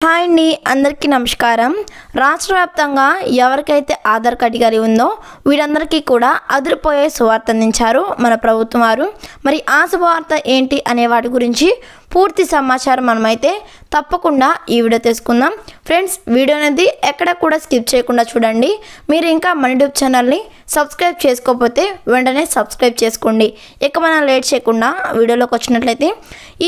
Hi అండి అందరికీ నమస్కారం. రాష్ట్ర వ్యాప్తంగా ఎవరికైతే ఆధార్ కార్డు కలిగి ఉందో వీరందరికీ కూడా అదిరిపోయే సువార్త అందించారు మన ప్రభుత్వం వారు. మరి ఆ శుభవార్త ఏంటి అనే వాటి గురించి పూర్తి సమాచారం మనమైతే తప్పకుండా ఈ వీడియో తీసుకుందాం. ఫ్రెండ్స్ వీడియో అనేది ఎక్కడ కూడా స్కిప్ చేయకుండా చూడండి. మీరు ఇంకా మన యూట్యూబ్ ఛానల్ని సబ్స్క్రైబ్ చేసుకోకపోతే వెంటనే సబ్స్క్రైబ్ చేసుకోండి. ఇక మనం లేట్ చేయకుండా వీడియోలోకి వచ్చినట్లయితే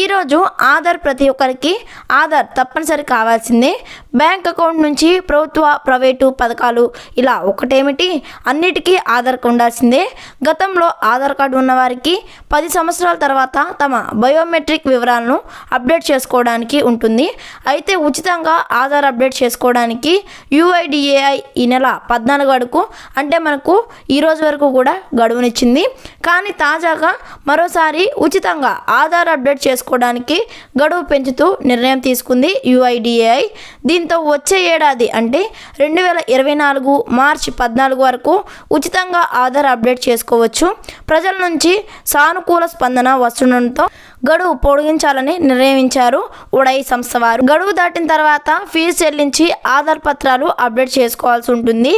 ఈరోజు ఆధార్ ప్రతి ఒక్కరికి ఆధార్ తప్పనిసరి కావాల్సిందే. బ్యాంక్ అకౌంట్ నుంచి ప్రభుత్వ ప్రైవేటు పథకాలు ఇలా ఒకటేమిటి? అన్నిటికీ ఆధార్ ఉండాల్సిందే. గతంలో ఆధార్ కార్డు ఉన్నవారికి పది సంవత్సరాల తర్వాత తమ బయోమెట్రిక్ వివరాలను అప్డేట్ చేసుకోవడానికి ఉంటుంది. అయితే ఉచితంగా ఆధార్ అప్డేట్ చేసుకోవడానికి యుఐడిఏఐ ఈ నెల పద్నాలుగు అడుగు అంటే మనకు ఈరోజు వరకు కూడా గడువునిచ్చింది. కానీ తాజాగా మరోసారి ఉచితంగా ఆధార్ అప్డేట్ చేసుకోవడానికి గడువు పెంచుతూ నిర్ణయం తీసుకుంది యుఐడిఏఐ. దీంతో వచ్చే ఏడాది అంటే రెండు వేల ఇరవై నాలుగు మార్చి పద్నాలుగు వరకు ఉచితంగా ఆధార్ అప్డేట్ చేసుకోవచ్చు. ప్రజల నుంచి సానుకూల స్పందన వస్తుండటంతో గడువు పొడిగించాలని నిర్ణయించారు ఉడై సంస్థ వారు. గడువు దాటిన తర్వాత ఫీజు చెల్లించి ఆధార్ పత్రాలు అప్డేట్ చేసుకోవాల్సి ఉంటుంది.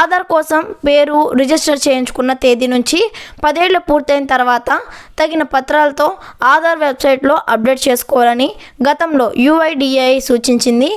ఆధార్ కోసం పేరు రిజిస్టర్ చేయించుకున్న తేదీ నుంచి పదేళ్ళు పూర్తయిన తర్వాత తగిన పత్రాలతో ఆధార్ వెబ్సైట్లో అప్డేట్ చేసుకోవాలని గతంలో యుఐడిఐ సూచించింది.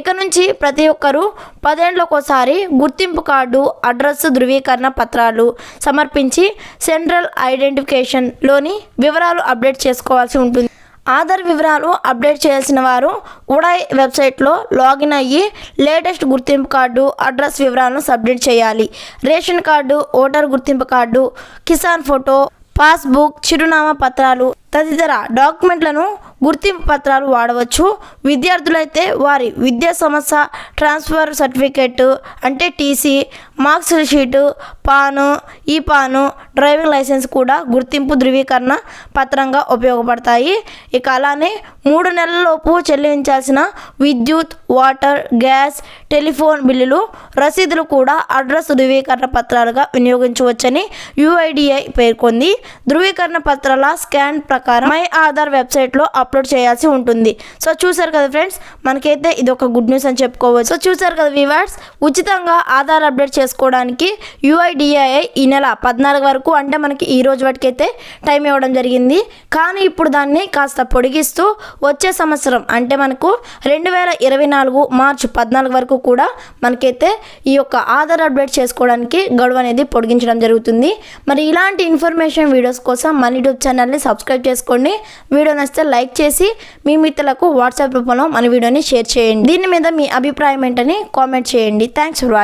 ఇక నుంచి ప్రతి ఒక్కరూ పదేండ్లకోసారి గుర్తింపు కార్డు అడ్రస్ ధృవీకరణ పత్రాలు సమర్పించి సెంట్రల్ ఐడెంటిఫికేషన్లోని వివరాలు అప్డేట్ చేసుకోవాలి. చేసుకోవాల్సి ఉంటుంది. ఆధార్ వివరాలు అప్డేట్ చేయాల్సిన వారు ఉడాయ్ వెబ్సైట్లో లాగిన్ అయ్యి లేటెస్ట్ గుర్తింపు కార్డు అడ్రస్ వివరాలను సబ్మిట్ చేయాలి. రేషన్ కార్డు ఓటర్ గుర్తింపు కార్డు కిసాన్ ఫోటో పాస్బుక్ చిరునామా పత్రాలు తదితర డాక్యుమెంట్లను గుర్తింపు పత్రాలు వాడవచ్చు. విద్యార్థులైతే వారి విద్యా సంస్థ ట్రాన్స్ఫర్ సర్టిఫికేట్ అంటే టీసీ మార్క్స్ షీటు పాను ఈ పాను డ్రైవింగ్ లైసెన్స్ కూడా గుర్తింపు ధృవీకరణ పత్రంగా ఉపయోగపడతాయి. ఇక అలానే మూడు నెలలలోపు చెల్లించాల్సిన విద్యుత్ వాటర్ గ్యాస్ టెలిఫోన్ బిల్లులు రసీదులు కూడా అడ్రస్ ధృవీకరణ పత్రాలుగా వినియోగించవచ్చని యుఐడిఐ పేర్కొంది. ధృవీకరణ పత్రాల స్కాన్ ప్రకారం మై ఆధార్ వెబ్సైట్లో అప్లోడ్ చేయాల్సి ఉంటుంది. సో చూసారు కదా ఫ్రెండ్స్? మనకైతే ఇది ఒక గుడ్ న్యూస్ అని చెప్పుకోవచ్చు. సో చూసారు కదా వివర్స్ ఉచితంగా ఆధార్ అప్డేట్ చేసుకోవడానికి యుఐడిఐ ఈ నెల పద్నాలుగు వరకు అంటే మనకి ఈ రోజు వరకైతే టైం ఇవ్వడం జరిగింది. కానీ ఇప్పుడు దాన్ని కాస్త పొడిగిస్తూ వచ్చే సంవత్సరం అంటే మనకు రెండు వేల ఇరవై నాలుగు మార్చి పద్నాలుగు వరకు కూడా మనకైతే ఈ యొక్క ఆధార్ అప్డేట్ చేసుకోవడానికి గడువు అనేది పొడిగించడం జరుగుతుంది. మరి ఇలాంటి ఇన్ఫర్మేషన్ వీడియోస్ కోసం మన యూట్యూబ్ ఛానల్ని సబ్స్క్రైబ్ చేసుకోండి. వీడియో నచ్చితే లైక్ చేసి మీ మిత్రులకు వాట్సాప్ రూపంలో మన వీడియోని షేర్ చేయండి. దీని మీద మీ అభిప్రాయం ఏంటని కామెంట్ చేయండి. Thanks for watching